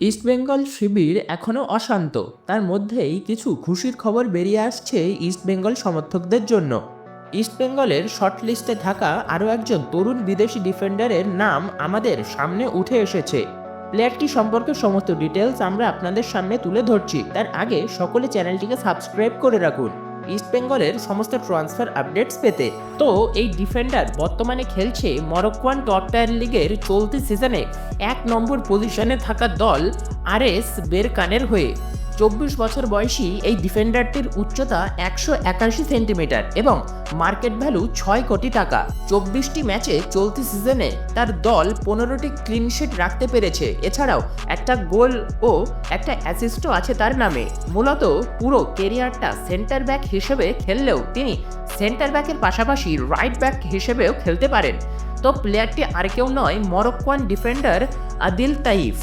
ইস্টবেঙ্গল শিবির এখনও অশান্ত। তার মধ্যেই কিছু খুশির খবর বেরিয়ে আসছে ইস্টবেঙ্গল সমর্থকদের জন্য। ইস্টবেঙ্গলের শর্ট লিস্টে থাকা আরও একজন তরুণ বিদেশি ডিফেন্ডারের নাম আমাদের সামনে উঠে এসেছে। প্লেয়ারটি সম্পর্কে সমস্ত ডিটেলস আমরা আপনাদের সামনে তুলে ধরছি। তার আগে সকলে চ্যানেলটিকে সাবস্ক্রাইব করে রাখুন। ইস্টবেঙ্গলের সমস্ত ট্রান্সফার আপডেটস পেতে। তো এই ডিফেন্ডার বর্তমানে খেলছে মরক্কোয়ান টপ টায়ার লিগের চলতি সিজনে এক নম্বর পজিশনে থাকা দল আর এস বেরকানের হয়ে। চব্বিশ বছর বয়সী এই ডিফেন্ডারটির উচ্চতা একশো একাশি সেন্টিমিটার এবং মার্কেট ভ্যালু ছয় কোটি টাকা। চব্বিশটি ম্যাচে চলতি সিজনে তার দল পনেরোটি ক্লিনশিট রাখতে পেরেছে। এছাড়াও একটা গোল ও একটা অ্যাসিস্টও আছে তার নামে। মূলত পুরো কেরিয়ারটা সেন্টার ব্যাক হিসেবে খেললেও তিনি সেন্টার ব্যাকের পাশাপাশি রাইট ব্যাক হিসেবেও খেলতে পারেন। তো প্লেয়ারটি আর কেউ নয় মরক্কোয়ান ডিফেন্ডার আদিল তাইফ।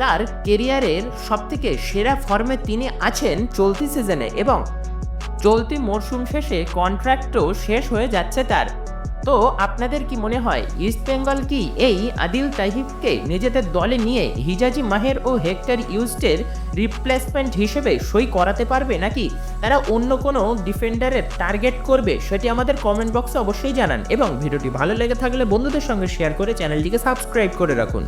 তার কেরিয়ারের সবথেকে সেরা ফর্মে তিনি আছেন চলতি সিজনে এবং চলতি মরশুম শেষে কন্ট্রাক্টও শেষ হয়ে যাচ্ছে তার। তো আপনাদের কি মনে হয়, ইস্ট বেঙ্গল কি এই আদিল তাহিবকে নিজেদের দলে নিয়ে হিজাজি মাহের ও হেক্টর ইউস্টের রিপ্লেসমেন্ট হিসেবে সই করাতে পারবে নাকি তারা অন্য কোনো ডিফেন্ডারের টার্গেট করবে সেটি আমাদের কমেন্ট বক্সে অবশ্যই জানান এবং ভিডিওটি ভালো লেগে থাকলে বন্ধুদের সঙ্গে শেয়ার করে চ্যানেলটিকে সাবস্ক্রাইব করে রাখুন।